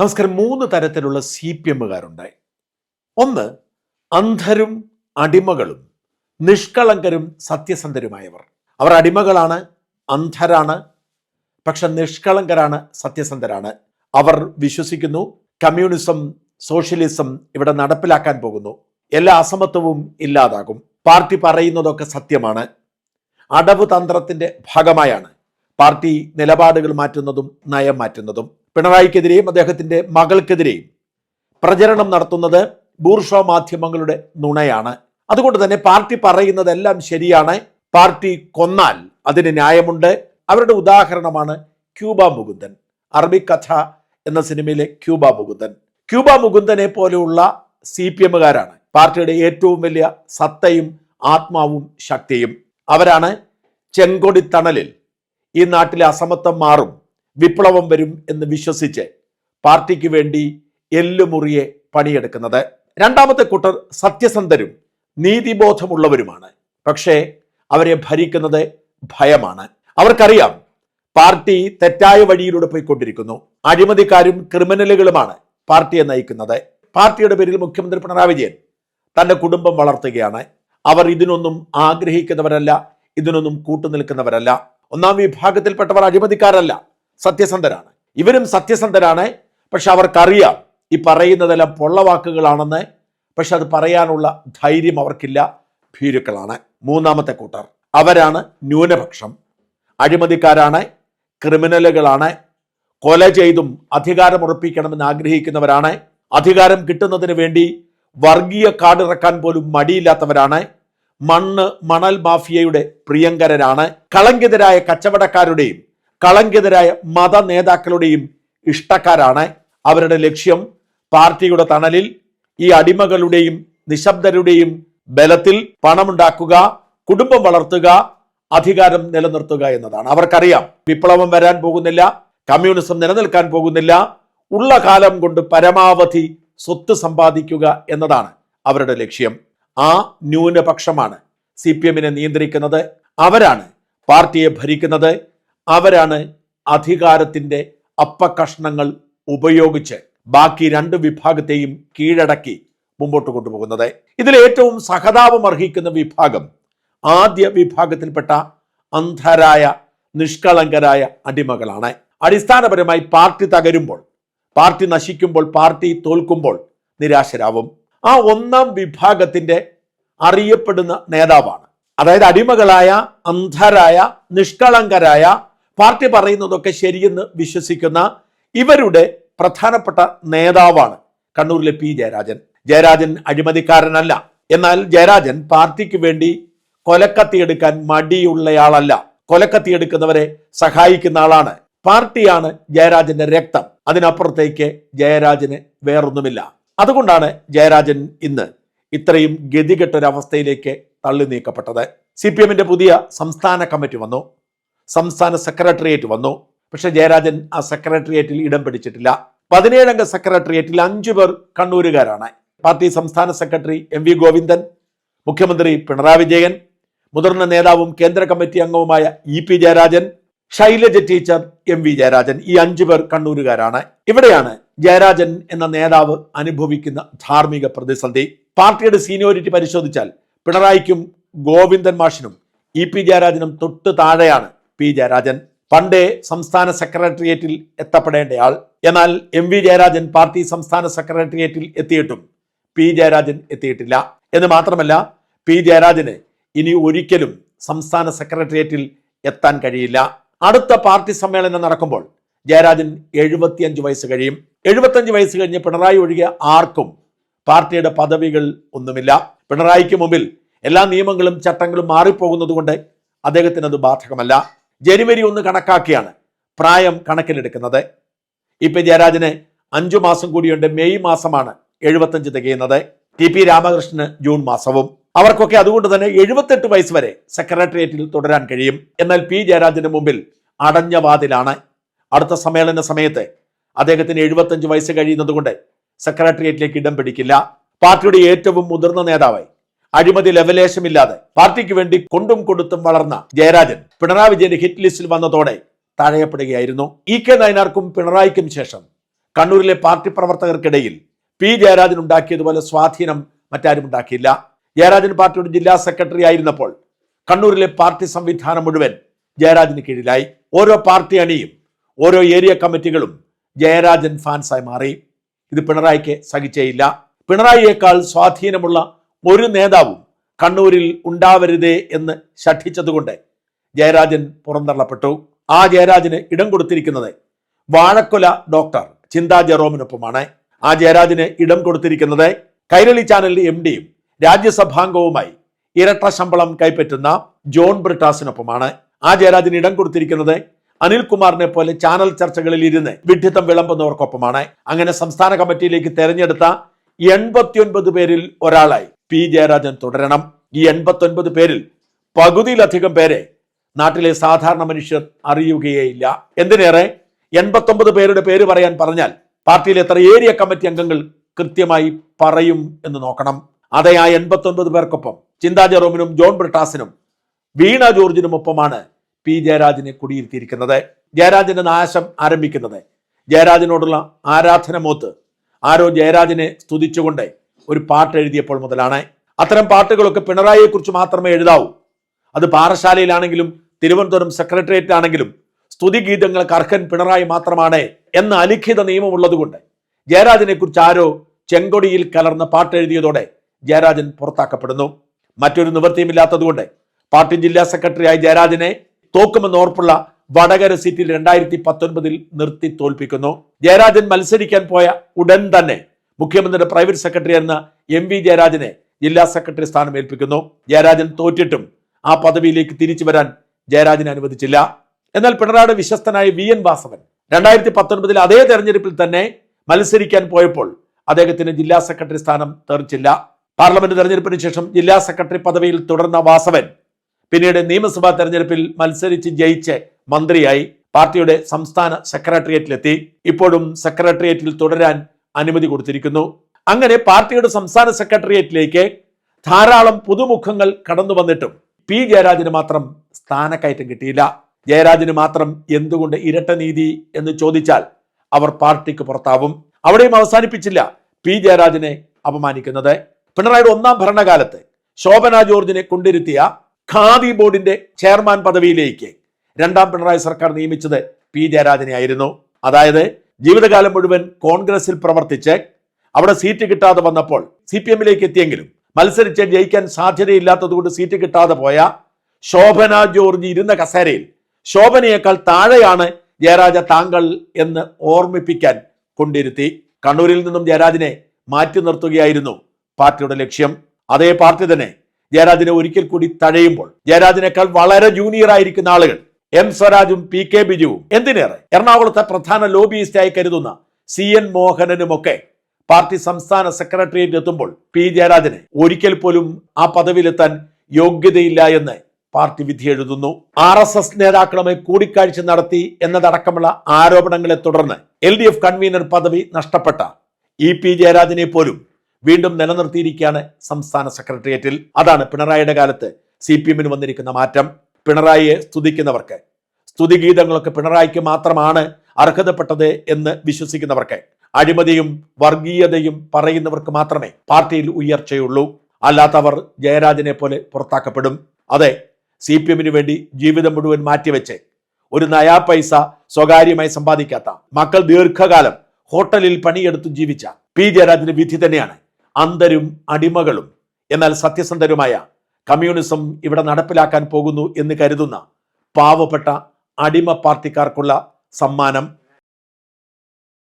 നമസ്കാരം. മൂന്ന് തരത്തിലുള്ള സി പി എമ്മുകാരുണ്ടായി. ഒന്ന് അന്ധരും അടിമകളും നിഷ്കളങ്കരും സത്യസന്ധരുമായവർ. അവർ അടിമകളാണ് അന്ധരാണ് പക്ഷെ നിഷ്കളങ്കരാണ് സത്യസന്ധരാണ്. അവർ വിശ്വസിക്കുന്നു കമ്മ്യൂണിസം സോഷ്യലിസം ഇവിടെ നടപ്പിലാക്കാൻ പോകുന്നു. എല്ലാ അസമത്വവും ഇല്ലാതാകും. പാർട്ടി പറയുന്നതൊക്കെ സത്യമാണ്. അടവ് തന്ത്രത്തിന്റെ ഭാഗമായാണ്. പാർട്ടി നിലപാടുകൾ മാറ്റുന്നതും നയം മാറ്റുന്നതും. പിണറായിക്കെതിരെയും അദ്ദേഹത്തിന്റെ മകൾക്കെതിരെയും പ്രചരണം നടത്തുന്നത് ബൂർഷ മാധ്യമങ്ങളുടെ നുണയാണ്. അതുകൊണ്ട് തന്നെ പാർട്ടി പറയുന്നതെല്ലാം ശരിയാണ്. പാർട്ടി കൊന്നാൽ അതിന് ന്യായമുണ്ട്. അവരുടെ ഉദാഹരണമാണ് ക്യൂബ മുകുന്ദൻ. അറബി കഥ എന്ന സിനിമയിലെ ക്യൂബ മുകുന്ദൻ. ക്യൂബ മുകുന്ദനെ പോലെയുള്ള സി പി എമ്മുകാരാണ്. പാർട്ടിയുടെ ഏറ്റവും വലിയ സത്തയും ആത്മാവും ശക്തിയും. അവരാണ് ചെങ്കൊടി തണലിൽ ഈ നാട്ടിലെ അസമത്വം മാറും. വിപ്ലവം വരും എന്ന് വിശ്വസിച്ച് പാർട്ടിക്ക് വേണ്ടി എല്ലുമുറിയെ പണിയെടുക്കുന്നത്. രണ്ടാമത്തെ കൂട്ടർ സത്യസന്ധരും നീതിബോധമുള്ളവരുമാണ്. പക്ഷേ അവരെ ഭരിക്കുന്നത് ഭയമാണ്. അവർക്കറിയാം പാർട്ടി തെറ്റായ വഴിയിലൂടെ പോയിക്കൊണ്ടിരിക്കുന്നു. അഴിമതിക്കാരും ക്രിമിനലുകളുമാണ് പാർട്ടിയെ നയിക്കുന്നത്. പാർട്ടിയുടെ പേരിൽ മുഖ്യമന്ത്രി പിണറായി വിജയൻ തന്റെ കുടുംബം വളർത്തുകയാണ്. അവർ ഇതിനൊന്നും ആഗ്രഹിക്കുന്നവരല്ല ഇതിനൊന്നും കൂട്ടുനിൽക്കുന്നവരല്ല. ഒന്നാം വിഭാഗത്തിൽപ്പെട്ടവർ അഴിമതിക്കാരല്ല. സത്യസന്ധരാണ്. ഇവരും സത്യസന്ധരാണ്. പക്ഷെ അവർക്കറിയാം ഈ പറയുന്നതെല്ലാം പൊള്ളവാക്കുകളാണെന്ന്. പക്ഷെ അത് പറയാനുള്ള ധൈര്യം അവർക്കില്ല. ഭീരുക്കളാണ്. മൂന്നാമത്തെ കൂട്ടർ. അവരാണ് ന്യൂനപക്ഷം. അഴിമതിക്കാരാണ്. ക്രിമിനലുകളാണ്. കൊല ചെയ്തും അധികാരമുറപ്പിക്കണമെന്ന് ആഗ്രഹിക്കുന്നവരാണ്. അധികാരം കിട്ടുന്നതിന് വേണ്ടി വർഗീയ കാടിറക്കാൻ പോലും മടിയില്ലാത്തവരാണ്. മണ്ണ് മണൽ മാഫിയയുടെ പ്രിയങ്കരരാണ്. കളങ്കിതരായ കച്ചവടക്കാരുടെയും കളങ്കിതരായ മത നേതാക്കളുടെയും ഇഷ്ടക്കാരാണ്. അവരുടെ ലക്ഷ്യം പാർട്ടിയുടെ തണലിൽ ഈ അടിമകളുടെയും നിശബ്ദരുടെയും ബലത്തിൽ പണമുണ്ടാക്കുക കുടുംബം വളർത്തുക അധികാരം നിലനിർത്തുക എന്നതാണ്. അവർക്കറിയാം വിപ്ലവം വരാൻ പോകുന്നില്ല കമ്മ്യൂണിസം നിലനിൽക്കാൻ പോകുന്നില്ല ഉള്ള കാലം കൊണ്ട് പരമാവധി സ്വത്ത് സമ്പാദിക്കുക എന്നതാണ് അവരുടെ ലക്ഷ്യം. ആ ന്യൂനപക്ഷമാണ് സി പി എമ്മിനെ നിയന്ത്രിക്കുന്നത്. അവരാണ് പാർട്ടിയെ ഭരിക്കുന്നത്. അവരാണ് അധികാരത്തിന്റെ അപ്പകഷ്ണങ്ങൾ ഉപയോഗിച്ച് ബാക്കി രണ്ട് വിഭാഗത്തെയും കീഴടക്കി മുമ്പോട്ട് കൊണ്ടുപോകുന്നത്. ഇതിൽ ഏറ്റവും സഹതാപം അർഹിക്കുന്ന വിഭാഗം ആദ്യ വിഭാഗത്തിൽപ്പെട്ട അന്ധരായ നിഷ്കളങ്കരായ അടിമകളാണ്. അടിസ്ഥാനപരമായി പാർട്ടി തകരുമ്പോൾ പാർട്ടി നശിക്കുമ്പോൾ പാർട്ടി തോൽക്കുമ്പോൾ നിരാശരാവും. ആ ഒന്നാം വിഭാഗത്തിന്റെ അറിയപ്പെടുന്ന നേതാവാണ്. അതായത് അടിമകളായ അന്ധരായ നിഷ്കളങ്കരായ പാർട്ടി പറയുന്നതൊക്കെ ശരിയെന്ന് വിശ്വസിക്കുന്ന ഇവരുടെ പ്രധാനപ്പെട്ട നേതാവാണ് കണ്ണൂരിലെ പി ജയരാജൻ. ജയരാജൻ അഴിമതിക്കാരനല്ല. എന്നാൽ ജയരാജൻ പാർട്ടിക്ക് വേണ്ടി കൊലക്കത്തിയെടുക്കാൻ മടിയുള്ളയാളല്ല. കൊലക്കത്തിയെടുക്കുന്നവരെ സഹായിക്കുന്ന ആളാണ്. പാർട്ടിയാണ് ജയരാജന്റെ രക്തം. അതിനപ്പുറത്തേക്ക് ജയരാജന് വേറൊന്നുമില്ല. അതുകൊണ്ടാണ് ജയരാജൻ ഇന്ന് ഇത്രയും ഗതികെട്ടൊരവസ്ഥയിലേക്ക് തള്ളി നീക്കപ്പെട്ടത് സി പി എമ്മിന്റെ പുതിയ സംസ്ഥാന കമ്മിറ്റി വന്നു. സംസ്ഥാന സെക്രട്ടേറിയറ്റ് വന്നു. പക്ഷെ ജയരാജൻ ആ സെക്രട്ടേറിയറ്റിൽ ഇടം പിടിച്ചിട്ടില്ല. പതിനേഴംഗ സെക്രട്ടേറിയറ്റിൽ അഞ്ചു പേർ കണ്ണൂരുകാരാണ്. പാർട്ടി സംസ്ഥാന സെക്രട്ടറി എം വി ഗോവിന്ദൻ മുഖ്യമന്ത്രി പിണറായി വിജയൻ മുതിർന്ന നേതാവും കേന്ദ്ര കമ്മിറ്റി അംഗവുമായ E P Jayarajan Shailaja teacher M V Jayarajan ഈ അഞ്ചു പേർ കണ്ണൂരുകാരാണ്. ഇവിടെയാണ് ജയരാജൻ എന്ന നേതാവ് അനുഭവിക്കുന്ന ധാർമ്മിക പ്രതിസന്ധി. പാർട്ടിയുടെ സീനിയോറിറ്റി പരിശോധിച്ചാൽ പിണറായിക്കും ഗോവിന്ദൻ മാഷിനും ഇ പി ജയരാജനും തൊട്ട് താഴെയാണ് പി ജയരാജൻ പണ്ടേ സംസ്ഥാന സെക്രട്ടേറിയറ്റിൽ എത്തപ്പെടേണ്ടയാൾ എന്നാൽ എം വി ജയരാജൻ പാർട്ടി സംസ്ഥാന സെക്രട്ടേറിയറ്റിൽ എത്തിയിട്ടും പി ജയരാജൻ എത്തിയിട്ടില്ല. എന്ന് മാത്രമല്ല പി ജയരാജന് ഇനി ഒരിക്കലും സംസ്ഥാന സെക്രട്ടേറിയറ്റിൽ എത്താൻ കഴിയില്ല. അടുത്ത പാർട്ടി സമ്മേളനം നടക്കുമ്പോൾ ജയരാജൻ എഴുപത്തിയഞ്ച് വയസ്സ് കഴിയും. എഴുപത്തഞ്ച് വയസ്സ് കഴിഞ്ഞ് പിണറായി ഒഴികെ ആർക്കും പാർട്ടിയുടെ പദവികൾ ഒന്നുമില്ല. പിണറായിക്ക് മുമ്പിൽ എല്ലാ നിയമങ്ങളും ചട്ടങ്ങളും മാറിപ്പോകുന്നത് കൊണ്ട് അദ്ദേഹത്തിന് അത് ബാധകമല്ല. ജനുവരി ഒന്ന് കണക്കാക്കിയാണ് പ്രായം കണക്കിലെടുക്കുന്നത്. ഇപ്പൊ ജയരാജന് അഞ്ചു മാസം കൂടിയുണ്ട്. മെയ് മാസമാണ് എഴുപത്തഞ്ച് തികയുന്നത്. ടി പി രാമകൃഷ്ണന് ജൂൺ മാസവും. അവർക്കൊക്കെ അതുകൊണ്ട് തന്നെ എഴുപത്തെട്ട് വയസ്സ് വരെ സെക്രട്ടേറിയറ്റിൽ തുടരാൻ കഴിയും. എന്നാൽ പി ജയരാജന് മുമ്പിൽ അടഞ്ഞ വാതിലാണ്. അടുത്ത സമ്മേളന സമയത്ത് അദ്ദേഹത്തിന് എഴുപത്തഞ്ച് വയസ്സ് കഴിയുന്നത് കൊണ്ട് സെക്രട്ടേറിയറ്റിലേക്ക് ഇടം പിടിക്കില്ല. പാർട്ടിയുടെ ഏറ്റവും മുതിർന്ന നേതാവായി അഴിമതി ലവലേശമില്ലാതെ പാർട്ടിക്ക് വേണ്ടി കൊണ്ടും കൊടുത്തും വളർന്ന ജയരാജൻ പിണറായി വിജയന്റെ ഹിറ്റ് ലിസ്റ്റിൽ വന്നതോടെ തഴയപ്പെടുകയായിരുന്നു. ഇ കെ നയനാർക്കും പിണറായിക്കും ശേഷം കണ്ണൂരിലെ പാർട്ടി പ്രവർത്തകർക്കിടയിൽ പി ജയരാജൻ ഉണ്ടാക്കിയതുപോലെ സ്വാധീനം മറ്റാരും ഉണ്ടാക്കിയില്ല. ജയരാജൻ പാർട്ടിയുടെ ജില്ലാ സെക്രട്ടറി ആയിരുന്നപ്പോൾ കണ്ണൂരിലെ പാർട്ടി സംവിധാനം മുഴുവൻ ജയരാജന് കീഴിലായി. ഓരോ പാർട്ടി അണിയും ഓരോ ഏരിയ കമ്മിറ്റികളും ജയരാജൻ ഫാൻസായി മാറി. ഇത് പിണറായിക്ക് സഹിച്ചേയില്ല. പിണറായിയേക്കാൾ സ്വാധീനമുള്ള ഒരു നേതാവും കണ്ണൂരിൽ ഉണ്ടാവരുതേ എന്ന് ശഠിച്ചതുകൊണ്ട് ജയരാജൻ പുറന്തള്ളപ്പെട്ടു. ആ ജയരാജന് ഇടം കൊടുത്തിരിക്കുന്നത് വാഴക്കൊല ഡോക്ടർ ചിന്താ ജെറോമിനൊപ്പമാണ്. ആ ജയരാജന് ഇടം കൊടുത്തിരിക്കുന്നത് കൈരളി ചാനലിന്റെ എം ഡിയും രാജ്യസഭാംഗവുമായി ഇരട്ട ശമ്പളം കൈപ്പറ്റുന്ന ജോൺ ബ്രിട്ടാസിനൊപ്പമാണ്. ആ ജയരാജന് ഇടം കൊടുത്തിരിക്കുന്നത് അനിൽകുമാറിനെ പോലെ ചാനൽ ചർച്ചകളിൽ ഇരുന്ന് വിഡ്ഢിത്തം വിളമ്പുന്നവർക്കൊപ്പമാണ്. അങ്ങനെ സംസ്ഥാന കമ്മിറ്റിയിലേക്ക് തെരഞ്ഞെടുത്ത എൺപത്തിയൊൻപത് പേരിൽ ഒരാളായി പി ജയരാജൻ തുടരണം. ഈ എൺപത്തൊൻപത് പേരിൽ പകുതിയിലധികം പേരെ നാട്ടിലെ സാധാരണ മനുഷ്യർ അറിയുകയേയില്ല. എന്തിനേറെ? എൺപത്തൊമ്പത് പേരുടെ പേര് പറയാൻ പറഞ്ഞാൽ പാർട്ടിയിലെ എത്ര ഏരിയ കമ്മിറ്റി അംഗങ്ങൾ കൃത്യമായി പറയും എന്ന് നോക്കണം. അതേ ആ എൺപത്തൊൻപത് പേർക്കൊപ്പം ചിന്താ ജെറോമിനും ജോൺ ബ്രിട്ടാസിനും വീണ ജോർജിനും ഒപ്പമാണ് പി ജയരാജിനെ കുടിയിരുത്തിയിരിക്കുന്നത്. ജയരാജന്റെ നാശം ആരംഭിക്കുന്നത്. ജയരാജനോടുള്ള ആരാധന മോത്ത് ആരോ ജയരാജനെ സ്തുതിച്ചുകൊണ്ട് ഒരു പാട്ട് എഴുതിയപ്പോൾ മുതലാണ്. അത്തരം പാട്ടുകളൊക്കെ പിണറായിയെക്കുറിച്ച് മാത്രമേ എഴുതാവൂ. അത് പാറശാലയിലാണെങ്കിലും തിരുവനന്തപുരം സെക്രട്ടേറിയറ്റ് ആണെങ്കിലും സ്തുതിഗീതങ്ങൾക്ക് അർഹൻ പിണറായി മാത്രമാണ് എന്ന അലിഖിത നിയമമുള്ളതുകൊണ്ട് ജയരാജനെ കുറിച്ച് ആരോ ചെങ്കൊടിയിൽ കലർന്ന പാട്ടെഴുതിയതോടെ ജയരാജൻ പുറത്താക്കപ്പെടുന്നു. മറ്റൊരു നിവൃത്തിയുമില്ലാത്തതുകൊണ്ട് പാർട്ടി ജില്ലാ സെക്രട്ടറിയായ ജയരാജനെ തോക്കുമെന്ന് ഓർപ്പുള്ള വടകര സീറ്റിൽ രണ്ടായിരത്തി പത്തൊൻപതിൽ നിർത്തി തോൽപ്പിക്കുന്നു. ജയരാജൻ മത്സരിക്കാൻ പോയ ഉടൻ തന്നെ മുഖ്യമന്ത്രിയുടെ പ്രൈവറ്റ് സെക്രട്ടറി എന്ന എം വി ജയരാജനെ ജില്ലാ സെക്രട്ടറി സ്ഥാനം ഏൽപ്പിക്കുന്നു. ജയരാജൻ തോറ്റിട്ടും ആ പദവിയിലേക്ക് തിരിച്ചു വരാൻ ജയരാജനെ അനുവദിച്ചില്ല. എന്നാൽ പിണറായിയുടെ വിശ്വസ്തനായ വി എൻ വാസവൻ രണ്ടായിരത്തി പത്തൊൻപതിൽ അതേ തെരഞ്ഞെടുപ്പിൽ തന്നെ മത്സരിക്കാൻ പോയപ്പോൾ അദ്ദേഹത്തിന് ജില്ലാ സെക്രട്ടറി സ്ഥാനം തെറിച്ചില്ല. പാർലമെന്റ് തെരഞ്ഞെടുപ്പിന് ശേഷം ജില്ലാ സെക്രട്ടറി പദവിയിൽ തുടർന്ന വാസവൻ പിന്നീട് നിയമസഭാ തെരഞ്ഞെടുപ്പിൽ മത്സരിച്ച് ജയിച്ച് മന്ത്രിയായി. പാർട്ടിയുടെ സംസ്ഥാന സെക്രട്ടേറിയറ്റിലെത്തി. ഇപ്പോഴും സെക്രട്ടേറിയറ്റിൽ തുടരാൻ അനുമതി കൊടുത്തിരിക്കുന്നു. അങ്ങനെ പാർട്ടിയുടെ സംസ്ഥാന സെക്രട്ടേറിയറ്റിലേക്ക് ധാരാളം പുതുമുഖങ്ങൾ കടന്നു വന്നിട്ടും പി ജയരാജന് മാത്രം സ്ഥാനക്കയറ്റം കിട്ടിയില്ല. ജയരാജന് മാത്രം എന്തുകൊണ്ട് ഇരട്ട നീതി എന്ന് ചോദിച്ചാൽ അവർ പാർട്ടിക്ക് പുറത്താവും. അവിടെയും അവസാനിപ്പിച്ചില്ല പി ജയരാജനെ അപമാനിക്കുന്നത്. പിണറായിയുടെ ഒന്നാം ഭരണകാലത്ത് ശോഭന ജോർജിനെ കൊണ്ടിരുത്തിയ ഖാദി ബോർഡിന്റെ ചെയർമാൻ പദവിയിലേക്ക് രണ്ടാം പിണറായി സർക്കാർ നിയമിച്ചത് പി ജയരാജനെ ആയിരുന്നു അതായത് ജീവിതകാലം മുഴുവൻ കോൺഗ്രസിൽ പ്രവർത്തിച്ച് അവിടെ സീറ്റ് കിട്ടാതെ വന്നപ്പോൾ സി പി എമ്മിലേക്ക് എത്തിയെങ്കിലും മത്സരിച്ച് ജയിക്കാൻ സാധ്യതയില്ലാത്തതുകൊണ്ട് സീറ്റ് കിട്ടാതെ പോയ ശോഭന ജോർജ് ഇരുന്ന കസേരയിൽ ശോഭനയേക്കാൾ താഴെയാണ് ജയരാജ താങ്കൾ എന്ന് ഓർമ്മിപ്പിക്കാൻ കൊണ്ടിരുത്തി. കണ്ണൂരിൽ നിന്നും ജയരാജിനെ മാറ്റി നിർത്തുകയായിരുന്നു പാർട്ടിയുടെ ലക്ഷ്യം. അതേ പാർട്ടി തന്നെ ജയരാജിനെ ഒരിക്കൽ കൂടി തഴയുമ്പോൾ ജയരാജിനേക്കാൾ വളരെ ജൂനിയർ ആയിരിക്കുന്ന ആളുകൾ എം സ്വരാജും പി കെ ബിജുവും. എന്തിനേറെ? എറണാകുളത്തെ പ്രധാന ലോബിയിസ്റ്റായി കരുതുന്ന സി എൻ മോഹനനുമൊക്കെ പാർട്ടി സംസ്ഥാന സെക്രട്ടേറിയറ്റ് എത്തുമ്പോൾ പി ജയരാജന് ഒരിക്കൽ പോലും ആ പദവിയിലെത്താൻ യോഗ്യതയില്ല എന്ന് പാർട്ടി വിധി എഴുതുന്നു. ആർ എസ് എസ് നേതാക്കളുമായി കൂടിക്കാഴ്ച നടത്തി എന്നതടക്കമുള്ള ആരോപണങ്ങളെ തുടർന്ന് എൽ ഡി എഫ് കൺവീനർ പദവി നഷ്ടപ്പെട്ട ഇ പി ജയരാജനെ പോലും വീണ്ടും നിലനിർത്തിയിരിക്കുകയാണ് സംസ്ഥാന സെക്രട്ടേറിയറ്റിൽ. അതാണ് പിണറായിയുടെ കാലത്ത് സി പി എമ്മിന് വന്നിരിക്കുന്ന മാറ്റം. പിണറായിയെ സ്തുതിക്കുന്നവർക്ക് സ്തുതിഗീതങ്ങളൊക്കെ പിണറായിക്ക് മാത്രമാണ് അർഹതപ്പെട്ടത് എന്ന് വിശ്വസിക്കുന്നവർക്ക് അഴിമതിയും വർഗീയതയും പറയുന്നവർക്ക് മാത്രമേ പാർട്ടിയിൽ ഉയർച്ചയുള്ളൂ. അല്ലാത്തവർ ജയരാജനെ പോലെ പുറത്താക്കപ്പെടും. അതെ സി പി എമ്മിന് വേണ്ടി ജീവിതം മുഴുവൻ മാറ്റിവെച്ച് ഒരു നയാ പൈസ സ്വകാര്യമായി സമ്പാദിക്കാത്ത മക്കൾ ദീർഘകാലം ഹോട്ടലിൽ പണിയെടുത്ത് ജീവിച്ച പി ജയരാജന്റെ വിധി തന്നെയാണ് അന്തരും അടിമകളും എന്നാൽ സത്യസന്ധരുമായ കമ്മ്യൂണിസം ഇവിടെ നടപ്പിലാക്കാൻ പോകുന്നു എന്ന് കരുതുന്ന പാവപ്പെട്ട അടിമ പാർട്ടിക്കാർക്കുള്ള സമ്മാനം